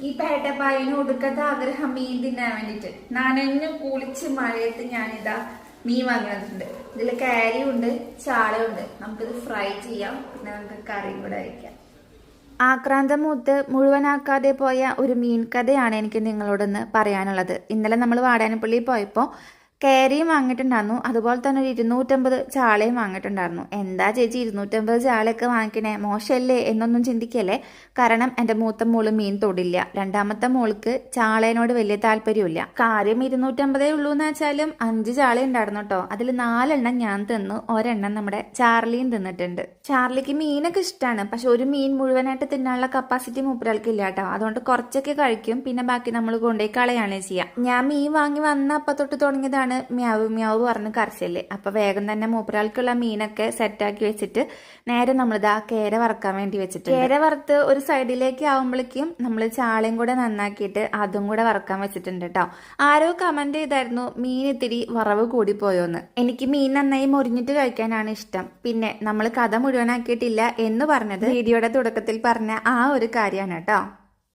ഈ പേട്ടപ്പായിന് ഒടുക്കത്തെ ആഗ്രഹം മീൻ തിന്നാൻ വേണ്ടിട്ട്. നനഞ്ഞു കുളിച്ച് മഴയത്ത് ഞാനിതാ മീൻ വാങ്ങി വന്നിട്ടുണ്ട് ഇതിൽ കാരിയുണ്ട് ചാളയുണ്ട്. നമുക്കിത് ഫ്രൈ ചെയ്യാം. പിന്നെ നമുക്ക് കറിയും കൂടെ അയക്കാം ആക്രാന്തം മൂത്ത് മുഴുവനാക്കാതെ പോയ ഒരു മീൻ കഥയാണ് എനിക്ക് നിങ്ങളോടൊന്ന് പറയാനുള്ളത്. ഇന്നലെ നമ്മൾ വാടാനപ്പള്ളി പോയപ്പോൾ കേരയും വാങ്ങിയിട്ടുണ്ടായിരുന്നു. അതുപോലെ തന്നെ ഒരു ഇരുന്നൂറ്റമ്പത് ചാളയും വാങ്ങിയിട്ടുണ്ടായിരുന്നു. എന്താ ചേച്ചി ഇരുന്നൂറ്റമ്പത് ചാളയൊക്കെ വാങ്ങിക്കണേ? മോശമല്ലേ എന്നൊന്നും ചിന്തിക്കല്ലേ? കാരണം എന്റെ മൂത്ത മോൾ മീൻ തൊടില്ല. രണ്ടാമത്തെ മോൾക്ക് ചാളേനോട് വലിയ താല്പര്യമില്ല കാര്യം ഇരുന്നൂറ്റമ്പതേ ഉള്ളൂ എന്ന് വെച്ചാലും അഞ്ച് ചാള ഉണ്ടായിരുന്നു കേട്ടോ. അതിൽ നാലെണ്ണം ഞാൻ തിന്നു ഒരെണ്ണം നമ്മുടെ ചാർലിയും തിന്നിട്ടുണ്ട്. ചാർലിക്ക് മീനൊക്കെ ഇഷ്ടമാണ് പക്ഷെ ഒരു മീൻ മുഴുവനായിട്ട് തിന്നാനുള്ള കപ്പാസിറ്റി മൂപ്പരാൾക്ക് ഇല്ല കേട്ടോ. അതുകൊണ്ട് കുറച്ചൊക്കെ കഴിക്കും. പിന്നെ ബാക്കി നമ്മൾ കൊണ്ടുപോയി കളയാണ് ചെയ്യുക. ഞാൻ മീൻ വാങ്ങി വന്ന അപ്പത്തൊട്ട് തുടങ്ങിയതാണ് മ്യാവ് മ്യാവ് പറഞ്ഞ് കരച്ചല്ലേ അപ്പൊ വേഗം തന്നെ മൂപ്പരാൾക്കുള്ള മീനൊക്കെ സെറ്റാക്കി വെച്ചിട്ട് നേരെ നമ്മളിതാ കേര വറക്കാൻ വേണ്ടി വെച്ചിട്ട് കേര വറുത്ത് ഒരു സൈഡിലേക്ക് ആവുമ്പോഴേക്കും നമ്മൾ ചാളയും കൂടെ നന്നാക്കിയിട്ട് അതും കൂടെ വറക്കാൻ വെച്ചിട്ടുണ്ട് കേട്ടോ ആരോ കമന്റ് ചെയ്തായിരുന്നു മീൻ ഇത്തിരി വറവ് കൂടിപ്പോയോന്ന്. എനിക്ക് മീൻ നന്നായി മൊരിഞ്ഞിട്ട് കഴിക്കാനാണ് ഇഷ്ടം. പിന്നെ നമ്മൾ കഥ മുഴുവനാക്കിയിട്ടില്ല എന്ന് പറഞ്ഞത് വീഡിയോയുടെ തുടക്കത്തിൽ പറഞ്ഞ ആ ഒരു കാര്യമാണ് കേട്ടോ